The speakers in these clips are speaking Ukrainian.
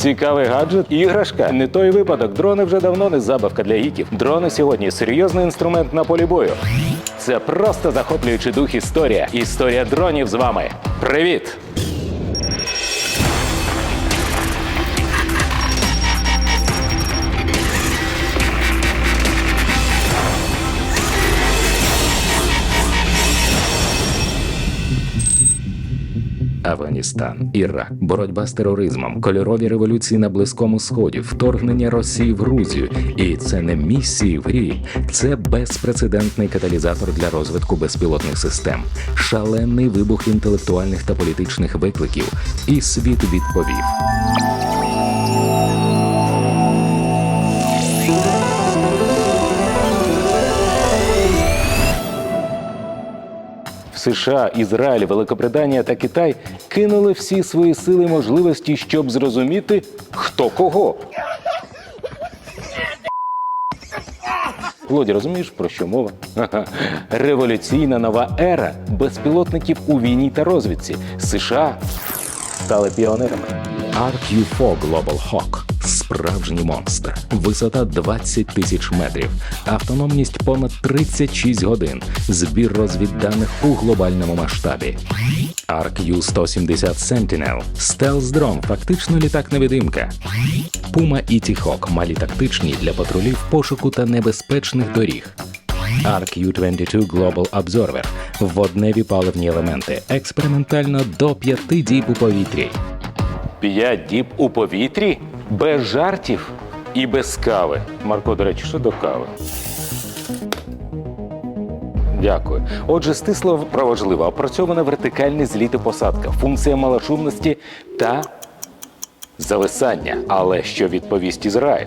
Цікавий гаджет, іграшка. Не той випадок. Дрони вже давно не забавка для гіків. Дрони сьогодні серйозний інструмент на полі бою. Це просто захоплюючий дух історія. Історія дронів з вами. Привіт! Афганістан, Ірак, боротьба з тероризмом, кольорові революції на Близькому Сході, вторгнення Росії в Грузію. І це не місії в грі, це безпрецедентний каталізатор для розвитку безпілотних систем, шалений вибух інтелектуальних та політичних викликів. І світ відповів. США, Ізраїль, Великобританія та Китай кинули всі свої сили і можливості, щоб зрозуміти, хто кого. Володя, розумієш, про що мова? Революційна нова ера безпілотників у війні та розвідці. США стали піонерами. RQ-4 Global Hawk – справжній монстр. Висота 20 тисяч метрів, автономність понад 36 годин, збір розвідданих у глобальному масштабі. RQ-170 Sentinel – стелс-дрон, фактично літак-невидимка. Puma і T-Hawk – малі тактичні для патрулів пошуку та небезпечних доріг. RQ-22 Global Observer – водневі паливні елементи, експериментально до 5 діб у повітрі. П'ять діб у повітрі? Без жартів і без кави. Марко, до речі, що до кави? Дякую. Отже, стисло про. Опрацьована вертикальні зліти посадка, функція малошумності та зависання. Але що відповість Ізраїль?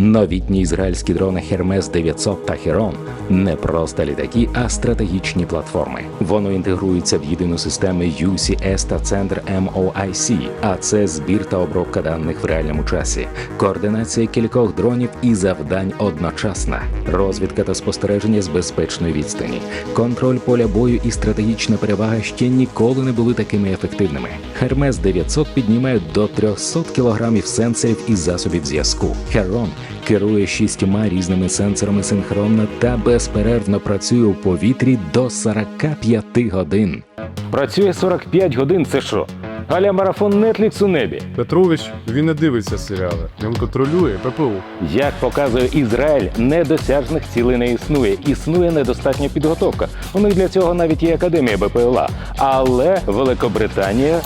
Новітні ізраїльські дрони Hermes 900 та Heron – не просто літаки, а стратегічні платформи. Воно інтегрується в єдину систему UCS та центр MOIC, а це збір та обробка даних в реальному часі, координація кількох дронів і завдань одночасна, розвідка та спостереження з безпечної відстані, контроль поля бою і стратегічна перевага ще ніколи не були такими ефективними. Hermes 900 піднімає до 300 кг сенсорів і засобів зв'язку. Heron керує шістьма різними сенсорами синхронно та безперервно працює у повітрі до 45 годин. Працює 45 годин. Це що? Аля марафон Netflix у небі. Петрович, він не дивиться серіали. Він контролює ППУ. Як показує Ізраїль, недосяжних цілей не існує. Існує недостатня підготовка. У них для цього навіть є академія БПЛА. Але Великобританія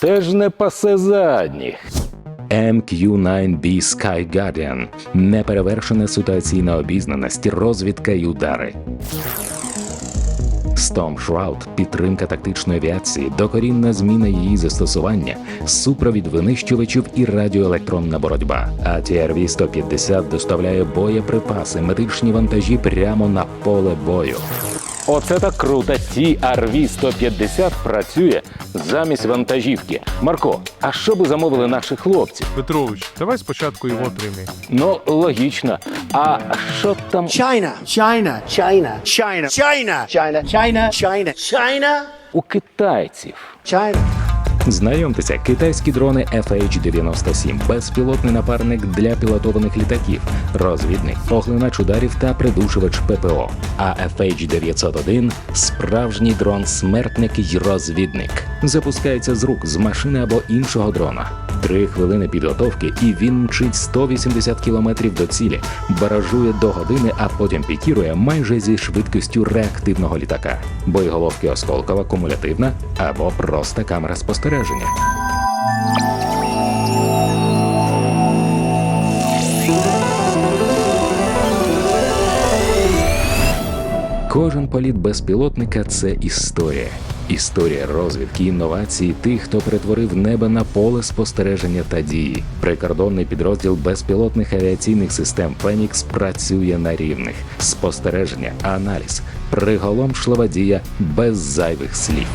теж не пасе задніх. MQ-9B Sky Guardian – неперевершена ситуаційна обізнаність, розвідка і удари. Storm Shroud – підтримка тактичної авіації, докорінна зміна її застосування, супровід винищувачів і радіоелектронна боротьба. А TRV-150 доставляє боєприпаси, медичні вантажі прямо на поле бою. Оце так круто. TRV-150 працює замість вантажівки. Марко, а що би замовили наші хлопці? Петрович, давай спочатку його прийми. Ну, логічно. А що там China, China, China, China, China, China, China, China, China, у китайців? China. Знайомтеся, китайські дрони FH-97 – безпілотний напарник для пілотованих літаків, розвідник, поглинач ударів та придушувач ППО. А FH-901 – справжній дрон-смертник й розвідник. Запускається з рук, з машини або іншого дрона. Три хвилини підготовки, і він мчить 180 км до цілі, баражує до години, а потім пікірує майже зі швидкістю реактивного літака. Боєголовки осколкова, кумулятивна або просто камера спостереження. Кожен політ безпілотника це історія. Історія розвідки, інновацій тих, хто перетворив небо на поле спостереження та дії. Прикордонний підрозділ безпілотних авіаційних систем Фенікс працює на рівних спостереження, аналіз, приголомшлива дія без зайвих слів.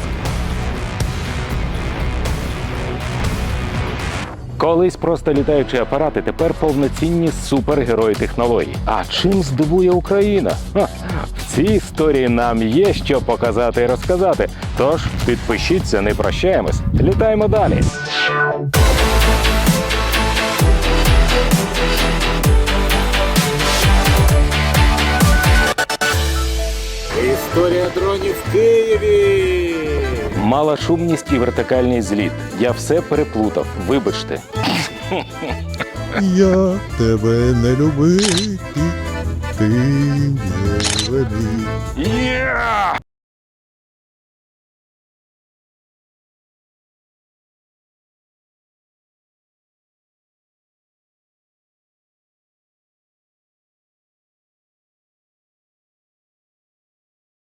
Колись просто літаючі апарати, тепер повноцінні супергерої технологій. А чим здивує Україна? цій історії нам є що показати і розказати. Тож підпишіться, не прощаємось. Літаємо далі. Історія дронів в Києві. Мала шумність і вертикальний зліт. Я все переплутав. Вибачте. Я тебе не любив, ти не with me. Yeah!